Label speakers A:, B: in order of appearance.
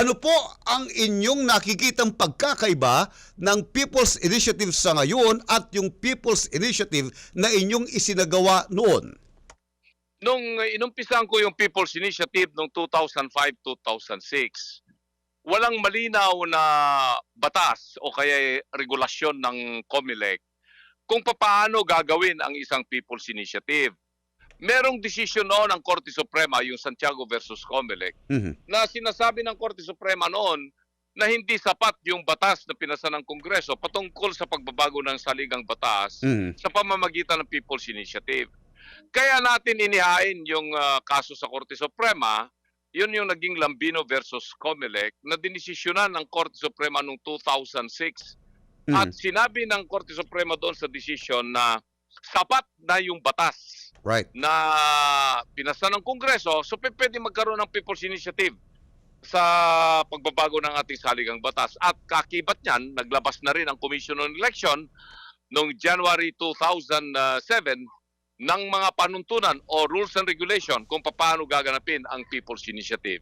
A: Ano po ang inyong nakikitang pagkakaiba ng People's Initiative sa ngayon at yung People's Initiative na inyong isinagawa noon?
B: Nung inumpisan ko yung People's Initiative noong 2005-2006, walang malinaw na batas o kaya regulasyon ng COMELEC kung paano gagawin ang isang People's Initiative. Merong desisyon noon ng Korte Suprema, yung Santiago versus COMELEC,
A: Mhm.
B: na sinasabi ng Korte Suprema noon na hindi sapat yung batas na pinasa ng Kongreso patungkol sa pagbabago ng saligang batas
A: Mhm.
B: sa pamamagitan ng People's Initiative. Kaya natin inihain yung ah, kaso sa Korte Suprema, yun yung naging Lambino versus Comelec na dinesisyonan ng Korte Suprema noong 2006 at
A: Mhm.
B: sinabi ng Korte Suprema doon sa desisyon na sapat na yung batas
A: Right.
B: na pinasa ng Kongreso, so pwede magkaroon ng People's Initiative sa pagbabago ng ating saligang batas. At kakibat niyan, naglabas na rin ang Commission on Election noong January 2007 ng mga panuntunan o rules and regulation kung paano gaganapin ang People's Initiative.